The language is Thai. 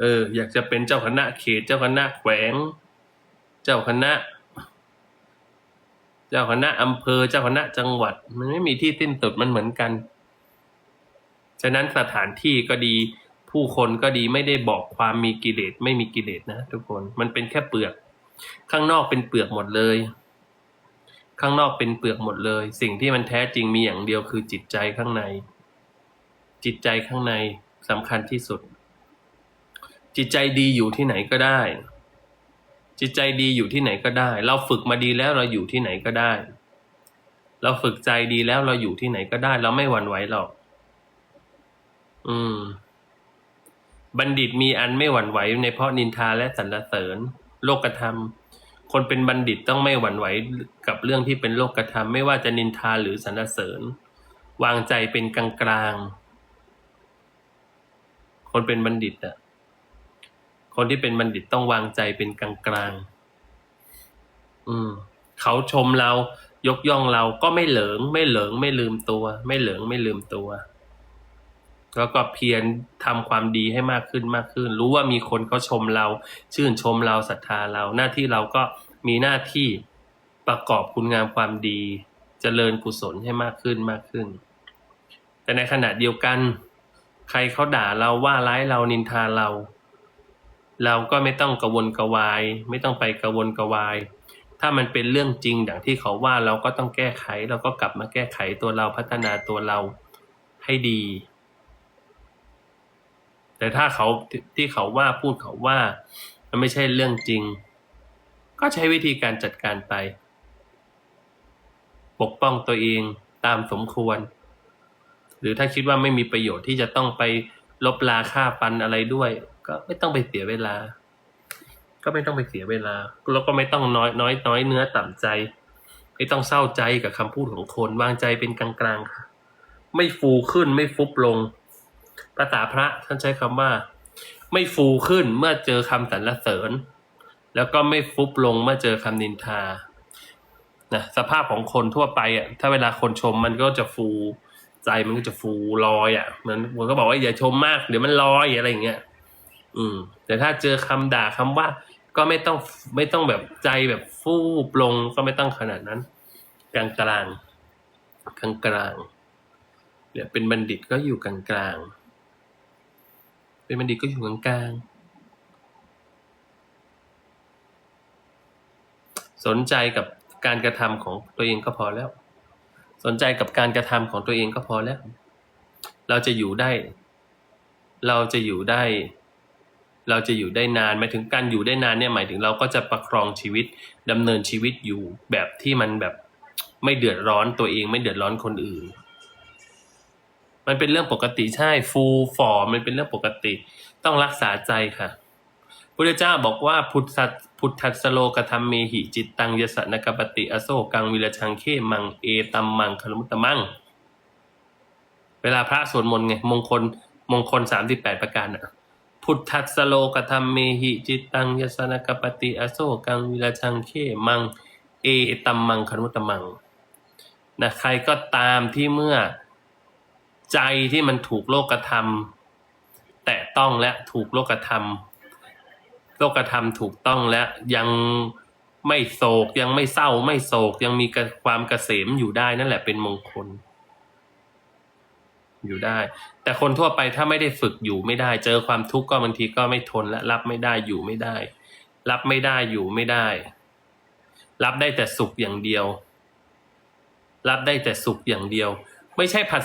เออ อยากจะเป็นเจ้าคณะเขต เจ้าคณะแขวง เจ้าคณะ เจ้าคณะอำเภอ เจ้าคณะจังหวัด มันไม่มีที่สิ้นสุดมันเหมือนกัน ฉะนั้นสถานที่ก็ดี ผู้คนก็ดีไม่ได้บอกความมีกิเลสไม่มีกิเลสนะทุกคนมันเป็นแค่เปลือก ข้างนอกเป็นเปลือกหมดเลย ข้างนอกเป็นเปลือกหมดเลย สิ่งที่มันแท้จริงมีอย่างเดียวคือจิตใจข้างใน จิตใจข้างในสำคัญที่สุด จิตใจดีอยู่ที่ไหนก็ได้ จิตใจดีอยู่ที่ไหนก็ได้ เราฝึกมาดีแล้วเราอยู่ที่ไหนก็ได้ เราฝึกใจดีแล้วเราอยู่ที่ไหนก็ได้ เราไม่หวั่นไหวหรอก อืม บัณฑิตมีอันไม่หวั่นไหวในเพราะนินทาและสรรเสริญ โลกธรรม คนเป็นบัณฑิตต้องไม่หวั่นไหวกับเรื่องที่เป็นโลกธรรม ไม่ว่าจะนินทาหรือสรรเสริญ วางใจเป็นกลางกลางคนเป็นบัณฑิตอะ คนที่เป็นบัณฑิตต้องวางใจเป็นกลางกลางอืม เขาชมเรา ยกย่องเราก็ไม่เหลิง ไม่เหลิง ไม่ลืมตัว ไม่เหลิงไม่ลืมตัว แล้วก็เพียรทำความดีให้มากขึ้นมากขึ้น รู้ว่ามีคนเขาชมเรา ชื่นชมเราศรัทธาเรา หน้าที่เราก็มีหน้าที่ประกอบคุณงามความดีเจริญกุศลให้มากขึ้นมากขึ้น แต่ในขณะเดียวกัน ใครเขาด่าเราว่าร้ายเรานินทาเรา เราก็ไม่ต้องกระวนกวาย ไม่ต้องไปกระวนกวาย ถ้ามันเป็นเรื่องจริงอย่างที่เขาว่าเราก็ต้องแก้ไข เราก็กลับมาแก้ไขตัวเราพัฒนาตัวเราให้ดี แต่ถ้าเขาที่ที่เขาว่าพูดเขาว่า มันไม่ใช่เรื่องจริง ก็ใช้วิธีการจัดการไป ปกป้องตัวเองตามสมควร หรือถ้าคิดว่าไม่มีประโยชน์ที่จะต้องไปลบลาค่าฟันอะไรด้วย ก็ไม่ต้องไปเสียเวลา ก็ไม่ต้องไปเสียเวลา แล้วก็ไม่ต้องน้อยน้อยน้อยเนื้อต่ำใจ ไม่ต้องเศร้าใจกับคำพูดของคน วางใจเป็นกลางๆค่ะ ไม่ฟูขึ้นไม่ฟุบลง ภาษาพระท่านใช้คำว่า ไม่ฟูขึ้นเมื่อเจอคำสรรเสริญ แล้วก็ไม่ฟุบลงเมื่อเจอคำนินทานะสภาพของคนทั่วไปอะ ถ้าเวลาคนชมมันก็จะฟูใจมันก็จะฟูลอยอะเหมือนผมก็บอกว่าอย่าชมมากเดี๋ยวมันลอยอะไรอย่างเงี้ย อืม แต่ถ้าเจอคำด่าคำว่า ก็ไม่ต้องไม่ต้องแบบใจแบบฟูบลงก็ไม่ต้องขนาดนั้น กลางกลางกลางกลางเนี่ยเป็นบัณฑิตก็อยู่กลางกลางเป็นบัณฑิตก็อยู่กลางกลางสนใจกับการกระทำของตัวเองก็พอแล้ว สนใจกับการกระทำของตัวเองก็พอแล้ว เราจะอยู่ได้ เราจะอยู่ได้ เราจะอยู่ได้นานหมายถึงการอยู่ได้นานเนี่ยหมายถึงเราก็จะประคองชีวิตดำเนินชีวิตอยู่แบบที่มันแบบไม่เดือดร้อนตัวเองไม่เดือดร้อนคนอื่น มันเป็นเรื่องปกติใช่ฟูฟอมันเป็นเรื่องปกติ ต้องรักษาใจค่ะพุทธเจ้าบอกว่าพุทธสพุทธัสโลกธรรมเมหิจิตตังยสนกปติอโศกังวิรชังเคมังเอตัมมังคารมุตตมัง เวลาพระสวดมนต์ไงมงคลมงคลสามสิบแปดประการอะ พุทธัสโลกธรรมเมหิจิตตังยสนกปติอโศกังวิรชังเคมัง เอตัมมังคารุตตมังนะใครก็ตามที่เมื่อใจที่มันถูกโลกธรรม แตะต้องและถูกโลกธรรม โลกธรรมถูกต้องและยังไม่โศกยังไม่เศร้าไม่โศกยังมีความเกษมอยู่ได้นั่นแหละเป็นมงคล อยู่ได้ แต่คนทั่วไปถ้าไม่ได้ฝึกอยู่ไม่ได้ เจอความทุกข์ก็บางทีก็ไม่ทนและรับไม่ได้อยู่ไม่ได้ รับไม่ได้อยู่ไม่ได้ รับได้แต่สุขอย่างเดียว รับได้แต่สุขอย่างเดียว ไม่ใช่ผัส